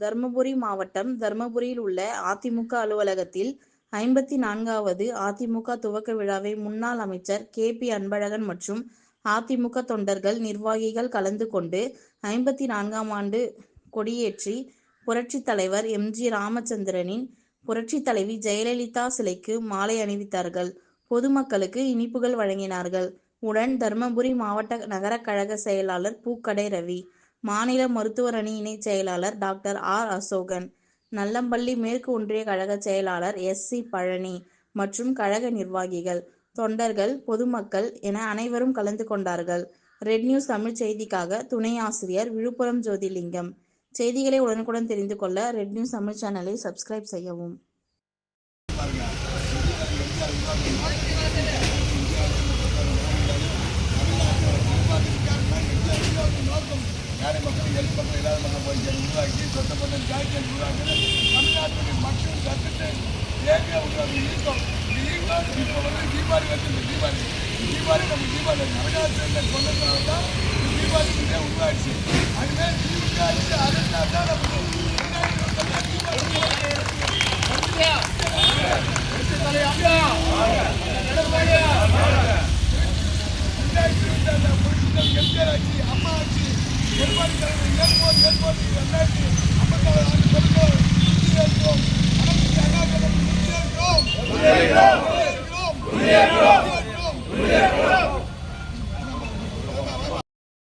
தர்மபுரி மாவட்டம் தர்மபுரியில் உள்ள அதிமுக அலுவலகத்தில் ஐம்பத்தி நான்காவது அதிமுக துவக்க விழாவை முன்னாள் அமைச்சர் கே பி அன்பழகன் மற்றும் அதிமுக தொண்டர்கள் நிர்வாகிகள் கலந்து கொண்டு ஐம்பத்தி நான்காம் ஆண்டு கொடியேற்றி புரட்சித் தலைவர் எம். ஜி. ராமச்சந்திரனின் புரட்சித் தலைவி ஜெயலலிதா சிலைக்கு மாலை அணிவித்தார்கள். பொதுமக்களுக்கு இனிப்புகள் வழங்கினார்கள். உடன் தர்மபுரி மாவட்ட நகர கழக செயலாளர் பூக்கடை ரவி மாநில மருத்துவர் அணி இணைச் செயலாளர் டாக்டர் ஆர் அசோகன் நல்லம்பள்ளி மேற்கு ஒன்றிய கழக செயலாளர் எஸ் சி பழனி மற்றும் கழக நிர்வாகிகள் தொண்டர்கள் பொதுமக்கள் என அனைவரும் கலந்து கொண்டார்கள். ரெட் நியூஸ் தமிழ் செய்திக்காக துணை ஆசிரியர் விழுப்புரம் ஜோதிலிங்கம். செய்திகளை உடனுக்குடன் தெரிந்து கொள்ள ரெட் நியூஸ் தமிழ் சேனலை சப்ஸ்கிரைப் செய்யவும். உருவாக்கி சொந்தப்பட்ட ஜாதிகள் உருவாக்கி தமிழ்நாட்டுடைய மக்கள் சட்டத்தை ஏக உருவாக்கி ஈர்க்கும் இந்த ஈர்க்கம் இப்போ வந்து தீபாவளி வந்து தீபாவளி. தீபாவளி நம்ம தீபாவளி நரகாசுரன் கொண்டதுனால தான் தீபாவளி இதே உருவாச்சு அதுவே தீபாவளி ஆட்சி அதனால தான் நம்ம எம்ஜிஆர் ஆட்சி அம்மா ஆட்சி అందరికీ